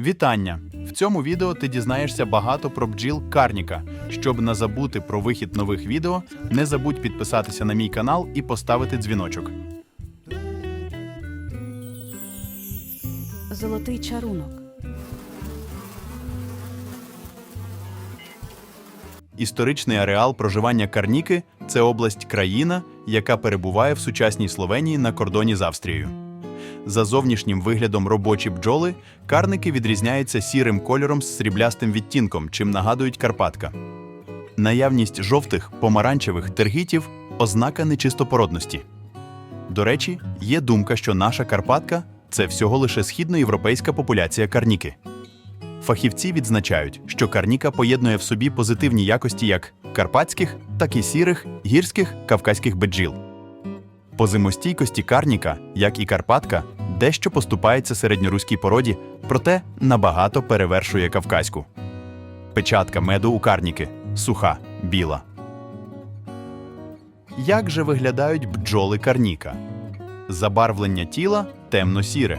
Вітання! В цьому відео ти дізнаєшся багато про бджіл Карніка. Щоб не забути про вихід нових відео, не забудь підписатися на мій канал і поставити дзвіночок. Золотий чарунок. Історичний ареал проживання Карніки це область країна, яка перебуває в сучасній Словенії на кордоні з Австрією. За зовнішнім виглядом робочі бджоли карники відрізняються сірим кольором з сріблястим відтінком, чим нагадують Карпатка. Наявність жовтих, помаранчевих тергітів ознака нечистопородності. До речі, є думка, що наша Карпатка це всього лише східноєвропейська популяція карніки. Фахівці відзначають, що карніка поєднує в собі позитивні якості як карпатських, так і сірих, гірських кавказьких беджіл. По зимостійкості карніка, як і карпатка, дещо поступається середньоруській породі, проте набагато перевершує кавказьку. Печатка меду у карніки суха, біла. Як же виглядають бджоли карніка? Забарвлення тіла темно-сіре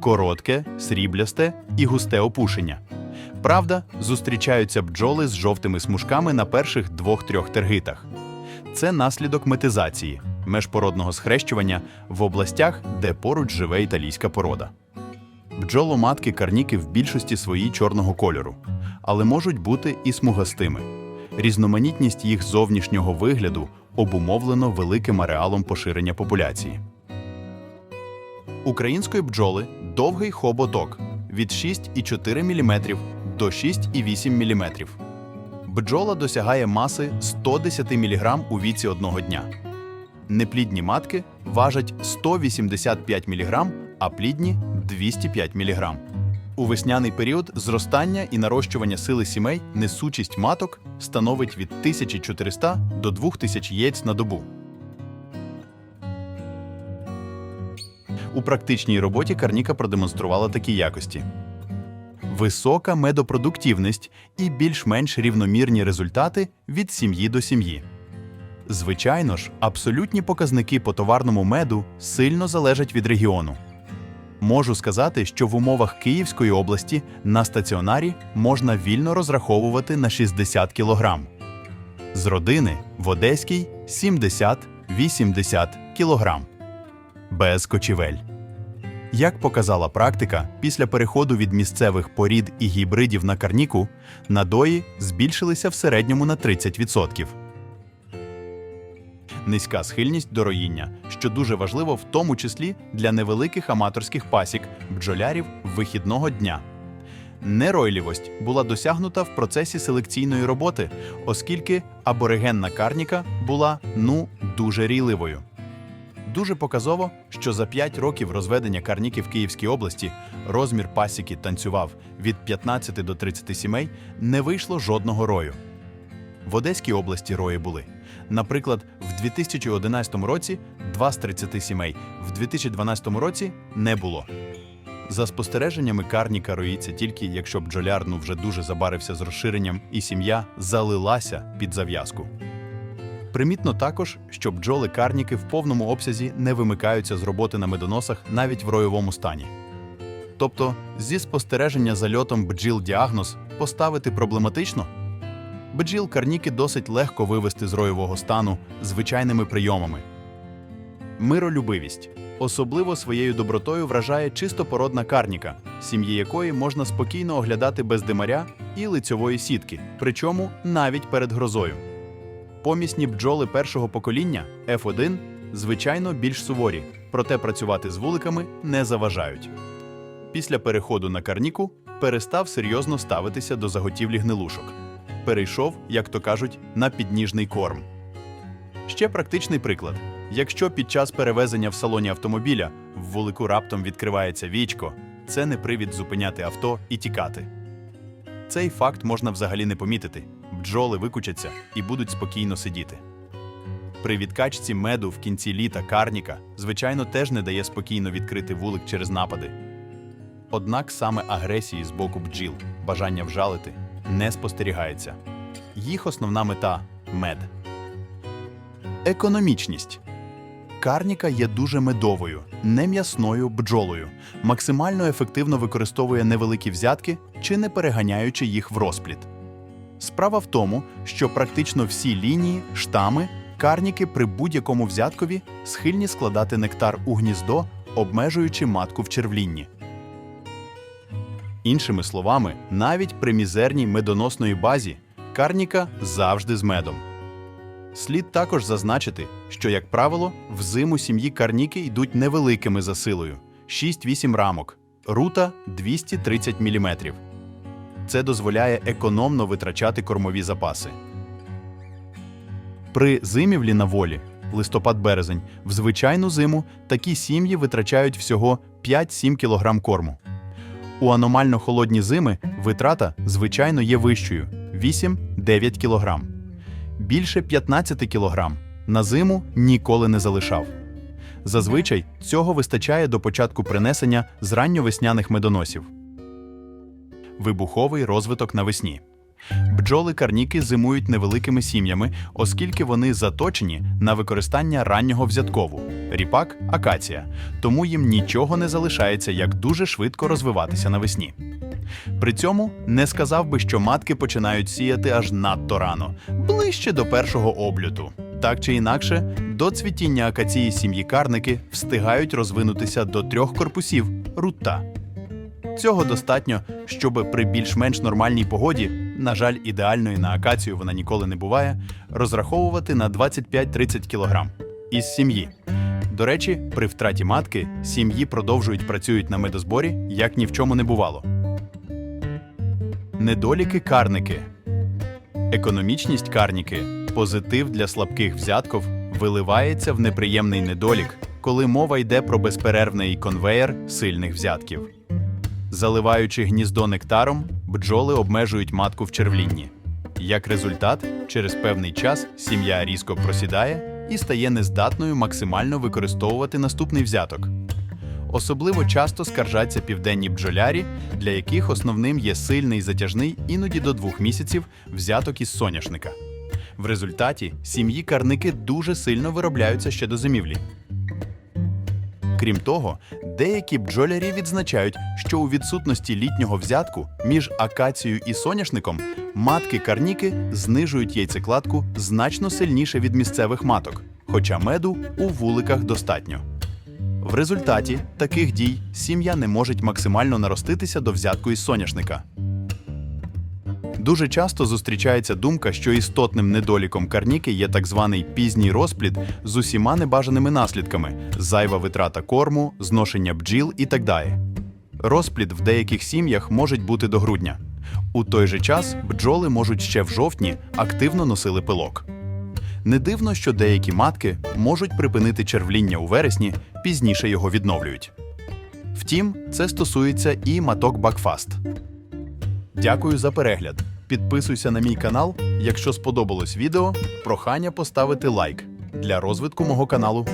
коротке, сріблясте і густе опушення. Правда, зустрічаються бджоли з жовтими смужками на перших двох-трьох тергитах. Це наслідок метизації, межпородного схрещування в областях, де поруч живе італійська порода. Бджоломатки карніки в більшості своїй чорного кольору, але можуть бути і смугастими. Різноманітність їх зовнішнього вигляду обумовлено великим ареалом поширення популяції. Української бджоли довгий хоботок від 6,4 мм до 6,8 мм. Бджола досягає маси 110 мг у віці одного дня. Неплідні матки важать 185 мг, а плідні 205 мг. У весняний період зростання і нарощування сили сімей несучість маток становить від 1400 до 2000 яєць на добу. У практичній роботі Карніка продемонструвала такі якості: висока медопродуктивність і більш-менш рівномірні результати від сім'ї до сім'ї. Звичайно ж, абсолютні показники по товарному меду сильно залежать від регіону. Можу сказати, що в умовах Київської області на стаціонарі можна вільно розраховувати на 60 кг. З родини в Одеській 70-80 кг без кочівель. Як показала практика, після переходу від місцевих порід і гібридів на карніку надої збільшилися в середньому на 30%. Низька схильність до роїння, що дуже важливо в тому числі для невеликих аматорських пасік бджолярів вихідного дня. Неройлівость була досягнута в процесі селекційної роботи, оскільки аборигенна карніка була ну дуже рійливою. Дуже показово, що за 5 років розведення карніки в Київській області розмір пасіки танцював від 15 до 30 сімей, не вийшло жодного рою. В Одеській області рої були. Наприклад, в 2011 році 2 з 30 сімей, в 2012 році не було. За спостереженнями карніка роїться тільки, якщо бджоляр ну вже дуже забарився з розширенням, і сім'я залилася під зав'язку. Примітно також, що бджоли карніки в повному обсязі не вимикаються з роботи на медоносах навіть в ройовому стані. Тобто, зі спостереження за льотом бджіл діагноз поставити проблематично. Бджіл карніки досить легко вивести з ройового стану звичайними прийомами. Миролюбивість особливо своєю добротою вражає чистопородна карніка, сім'ї якої можна спокійно оглядати без димаря і лицьової сітки, причому навіть перед грозою. Помісні бджоли першого покоління F1 звичайно більш суворі, проте працювати з вуликами не заважають. Після переходу на карніку перестав серйозно ставитися до заготівлі гнилушок. Перейшов, як то кажуть, на підніжний корм. Ще практичний приклад: якщо під час перевезення в салоні автомобіля в вулику раптом відкривається вічко, це не привід зупиняти авто і тікати. Цей факт можна взагалі не помітити. Бджоли викучаться і будуть спокійно сидіти. При відкачці меду в кінці літа карніка, звичайно, теж не дає спокійно відкрити вулик через напади. Однак саме агресії з боку бджіл, бажання вжалити, не спостерігається. Їх основна мета мед. Економічність. Карніка є дуже медовою, не м'ясною бджолою, максимально ефективно використовує невеликі взятки чи не переганяючи їх в розплід. Справа в тому, що практично всі лінії, штами, карніки при будь-якому взяткові схильні складати нектар у гніздо, обмежуючи матку в червлінні. Іншими словами, навіть при мізерній медоносної базі карніка завжди з медом. Слід також зазначити, що, як правило, в зиму сім'ї карніки йдуть невеликими за силою 6-8 рамок, рута 230 мм. Це дозволяє економно витрачати кормові запаси. При зимівлі на волі листопад-березень в звичайну зиму такі сім'ї витрачають всього 5-7 кг корму. У аномально холодні зими витрата, звичайно, є вищою 8-9 кг. Більше 15 кг на зиму ніколи не залишав. Зазвичай цього вистачає до початку принесення з ранньовесняних медоносів. Вибуховий розвиток навесні. Бджоли карніки зимують невеликими сім'ями, оскільки вони заточені на використання раннього взяткову ріпак, акація, тому їм нічого не залишається, як дуже швидко розвиватися навесні. При цьому не сказав би, що матки починають сіяти аж надто рано, ближче до першого облюту. Так чи інакше, до цвітіння акації сім'ї карники встигають розвинутися до трьох корпусів рутта. Цього достатньо, щоб при більш-менш нормальній погоді, на жаль, ідеальної на акацію вона ніколи не буває, розраховувати на 25-30 кг із сім'ї. До речі, при втраті матки сім'ї продовжують працюють на медозборі, як ні в чому не бувало. Недоліки карники. Економічність карніки, позитив для слабких взятків, виливається в неприємний недолік, коли мова йде про безперервний конвеєр сильних взятків. Заливаючи гніздо нектаром, бджоли обмежують матку в червлінні. Як результат, через певний час сім'я різко просідає і стає нездатною максимально використовувати наступний взяток. Особливо часто скаржаться південні бджолярі, для яких основним є сильний затяжний іноді до двох місяців взяток із соняшника. В результаті сім'ї карники дуже сильно виробляються ще до зимівлі. Крім того, деякі бджолярі відзначають, що у відсутності літнього взятку між акацією і соняшником матки карніки знижують яйцекладку значно сильніше від місцевих маток, хоча меду у вуликах достатньо. В результаті таких дій сім'я не може максимально нароститися до взятку із соняшника. Дуже часто зустрічається думка, що істотним недоліком карніки є так званий пізній розплід з усіма небажаними наслідками зайва витрата корму, зношення бджіл і так далі. Розплід в деяких сім'ях може бути до грудня. У той же час бджоли можуть ще в жовтні активно носили пилок. Не дивно, що деякі матки можуть припинити червління у вересні, пізніше його відновлюють. Втім, це стосується і маток Бакфаст. Дякую за перегляд. Підписуйся на мій канал. Якщо сподобалось відео, прохання поставити лайк для розвитку мого каналу.